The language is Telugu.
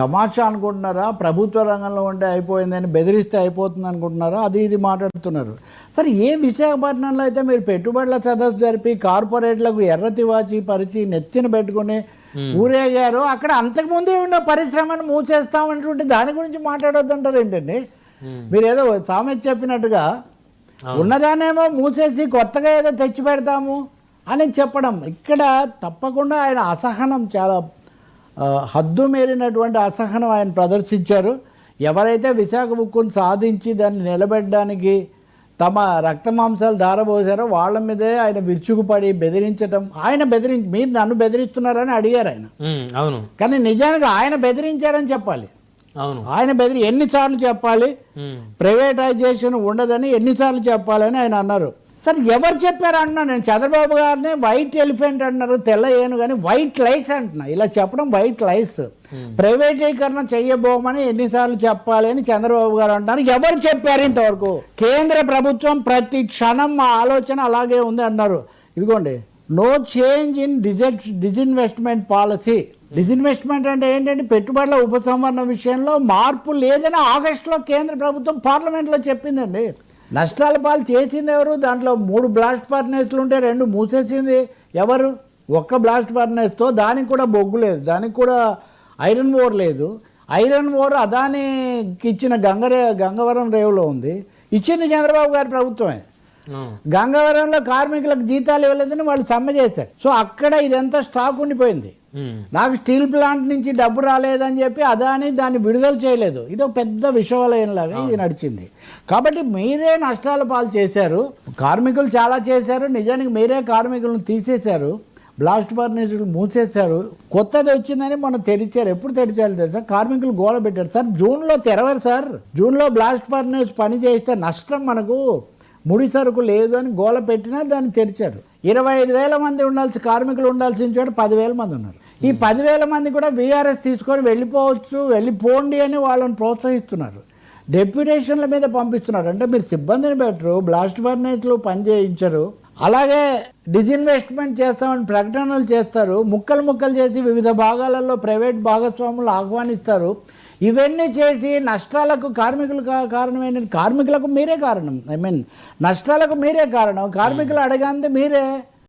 తమాషా అనుకుంటున్నారా? ప్రభుత్వ రంగంలో ఉంటే అయిపోయిందని బెదిరిస్తే అయిపోతుంది అనుకుంటున్నారా? అది ఇది మాట్లాడుతున్నారు. సరే ఏ విశాఖపట్నంలో అయితే మీరు పెట్టుబడుల సదస్సు జరిపి కార్పొరేట్లకు ఎర్ర తివాచి పరిచి నెత్తిన పెట్టుకుని ఊరేగారు అక్కడ అంతకుముందే ఉన్న పరిశ్రమను మూసేస్తామంటుంటే దాని గురించి మాట్లాడొద్దంటారు ఏంటండి? మీరు ఏదో సామెత చెప్పినట్టుగా ఉన్నదానేమో మూసేసి కొత్తగా ఏదో తెచ్చి పెడతాము అని చెప్పడం. ఇక్కడ తప్పకుండా ఆయన అసహనం చాలా హద్దు మీరినటువంటి అసహనం ఆయన ప్రదర్శించారు. ఎవరైతే విశాఖ ఉక్కును సాధించి దాన్ని నిలబెట్టడానికి తమ రక్త మాంసాలు దారబోసారో వాళ్ళ మీదే ఆయన విరుచుకుపడి బెదిరించడం ఆయన బెదిరించి మీరు నన్ను బెదిరిస్తున్నారని అడిగారు ఆయన. అవును. కానీ నిజానికి ఆయన బెదిరించారని చెప్పాలి. అవును. ఆయన బెదిరి ఎన్నిసార్లు చెప్పాలి. ప్రైవేటైజేషన్ ఉండదని ఎన్నిసార్లు చెప్పాలని ఆయన అన్నారు. సరే ఎవరు చెప్పారు అంటున్నా నేను? చంద్రబాబు గారిని వైట్ ఎలిఫెంట్ అంటున్నారు తెల్ల ఏను కానీ వైట్ లైస్ అంటున్నా. ఇలా చెప్పడం వైట్ లైస్ ప్రైవేటీకరణ చెయ్యబోమని ఎన్నిసార్లు చెప్పాలి అని చంద్రబాబు గారు అంటున్నారు. ఎవరు చెప్పారు ఇంతవరకు? కేంద్ర ప్రభుత్వం ప్రతి క్షణం మా ఆలోచన అలాగే ఉంది అన్నారు. ఇదిగోండి నో చేంజ్ ఇన్ డిజెట్ డిజిన్వెస్ట్మెంట్ పాలసీ డిజిన్వెస్ట్మెంట్ అంటే ఏంటంటే పెట్టుబడుల ఉపసంహరణ విషయంలో మార్పు లేదని ఆగస్టులో కేంద్ర ప్రభుత్వం పార్లమెంట్లో చెప్పిందండి. నష్టాల పాలు చేసింది ఎవరు? దాంట్లో మూడు బ్లాస్ట్ ఫర్నేస్లు ఉంటే రెండు మూసేసింది ఎవరు? ఒక్క బ్లాస్ట్ ఫర్నేస్తో దానికి కూడా బొగ్గు లేదు. దానికి కూడా ఐరన్ ఓర్ లేదు. ఐరన్ ఓర్ అదానికి ఇచ్చిన గంగరే గంగవరం రేవులో ఉంది. ఇచ్చింది చంద్రబాబు గారి ప్రభుత్వమే. గంగవరంలో కార్మికులకు జీతాలు ఇవ్వలేదని వాళ్ళు సమ్మె చేశారు. సో అక్కడ ఇదంతా స్టాక్ ఉండిపోయింది. నాకు స్టీల్ ప్లాంట్ నుంచి డబ్బు రాలేదని చెప్పి అదాని దాన్ని విడుదల చేయలేదు. ఇది ఒక పెద్ద విషవలయంలాగా ఇది నడిచింది. కాబట్టి మీరే నష్టాల పాలు చేశారు. కార్మికులు చాలా చేశారు. నిజానికి మీరే కార్మికులను తీసేశారు. బ్లాస్ట్ ఫర్నేసులు మూసేశారు. కొత్తది వచ్చిందని మనం తెరిచారు. ఎప్పుడు తెరిచారు తెలుసా? కార్మికులు గోల పెట్టారు. సార్ జూన్లో తెరవరు సార్. జూన్లో బ్లాస్ట్ ఫర్నేస్ పని చేస్తే నష్టం మనకు ముడి సరుకు లేదు అని గోల పెట్టినా దాన్ని తెరిచారు. ఇరవై ఐదు వేల మంది ఉండాల్సి కార్మికులు ఉండాల్సిన చోట పదివేల మంది ఉన్నారు. ఈ పదివేల మంది కూడా బీఆర్ఎస్ తీసుకొని వెళ్ళిపోవచ్చు వెళ్ళిపోండి అని వాళ్ళని ప్రోత్సహిస్తున్నారు. డెప్యుటేషన్ల మీద పంపిస్తున్నారు. అంటే మీరు సిబ్బందిని పెట్టరు బ్లాస్ట్ ఫర్నేస్లు పని చేయించరు. అలాగే డిజిన్వెస్ట్మెంట్ చేస్తామని ప్రకటనలు చేస్తారు. ముక్కలు ముక్కలు చేసి వివిధ భాగాలలో ప్రైవేట్ భాగస్వాములు ఆహ్వానిస్తారు. ఇవన్నీ చేసి నష్టాలకు కార్మికులు కారణం ఏంటంటే కార్మికులకు మీరే కారణం. ఐ మీన్ నష్టాలకు మీరే కారణం. కార్మికులు అడగంది మీరే.